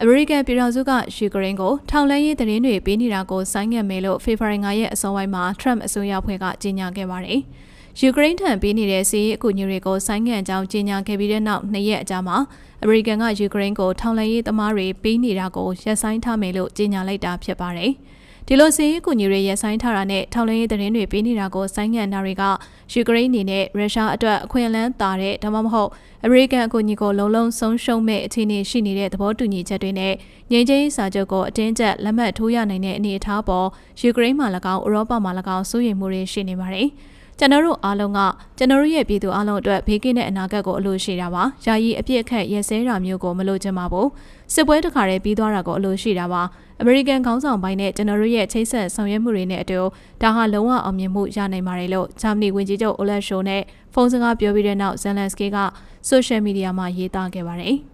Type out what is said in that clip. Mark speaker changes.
Speaker 1: အမေရိကန်ပြည်ထောင်စုကယူကရိန်းကိုထောက်လှမ်းရေးသတင်းတွေပေးနေတာကိုဆိုင်းငံ့မယ်လို့ဖေဖော်ဝါရီ9ရက်အစောပိုင်းမှာ Trump အစိုးရဖွဲ့ကကြေညာခဲ့ပါတယ်။ယူကရိန်းထံပေးနေတဲ့စီးရေးအကူအညီတွေကိုဆိုင်းငံ့ကြောင်းကြေညာခဲ့ပြီးတဲ့နောက်နှစ်ရက်အကြာမှာအမေရိကန်ကယူကရိန်းကိုထောက်လှမ်းရေးသမားတွေပေးနေတာကိုရပ်ဆိုင်းထားမယ်လို့ကြေညာလိုက်တာဖြစ်ပါတယ်။ ဒီလိုစီးရေးကူညီရေးရဆိုင်ထားတာနဲ့ထောက်လှမ်းရေးသတင်းတွေပေးနေတာကိုဆိုင်းငံ့တာတွေကယူကရိန်းအနေနဲ့ရုရှားအတွက်အခွင့်အလမ်းတာတဲ့ဒါမှမဟုတ်အမေရိကန်အကူအညီကိုလုံလုံဆုံးရှုံးမဲ့အခြေအနေရှိနေတဲ့သဘောတူညီချက်တွေနဲ့ငြိမ်းချမ်းရေးစာချုပ်ကိုအတင်းကျပ်လက်မှတ်ထိုးရနိုင်တဲ့အနေအထားပေါ်ယူကရိန်းမှာ၎င်းဥရောပမှာ၎င်းစိုးရိမ်မှုတွေရှိနေပါတယ်။ ကျွန်တော်တို့အားလုံးကကျွန်တော်တို့ရဲ့ပြည်သူအားလုံးအတွက်ဘေးကင်းတဲ့အနာဂတ်ကိုအလိုရှိတာပါ။ယာယီအပြစ်အခတ်ရဲစဲတာမျိုးကိုမလိုချင်ပါဘူး။စစ်ပွဲတစ်ခါတည်းပြီးသွားတာကိုအလိုရှိတာပါ။အမေရိကန်ခေါင်းဆောင်ပိုင်းနဲ့ကျွန်တော်တို့ရဲ့ချိတ်ဆက်ဆောင်ရွက်မှုတွေနဲ့အတူဒါဟာလုံးဝအောင်မြင်မှုရနိုင်ပါတယ်လို့ဂျာမနီဝန်ကြီးချုပ်အိုလက်ရှိုနဲ့ဖုန်းစကားပြောပြီးတဲ့နောက်ဇယ်လန်စကီကဆိုရှယ်မီဒီယာမှာရေးသားခဲ့ပါတယ်။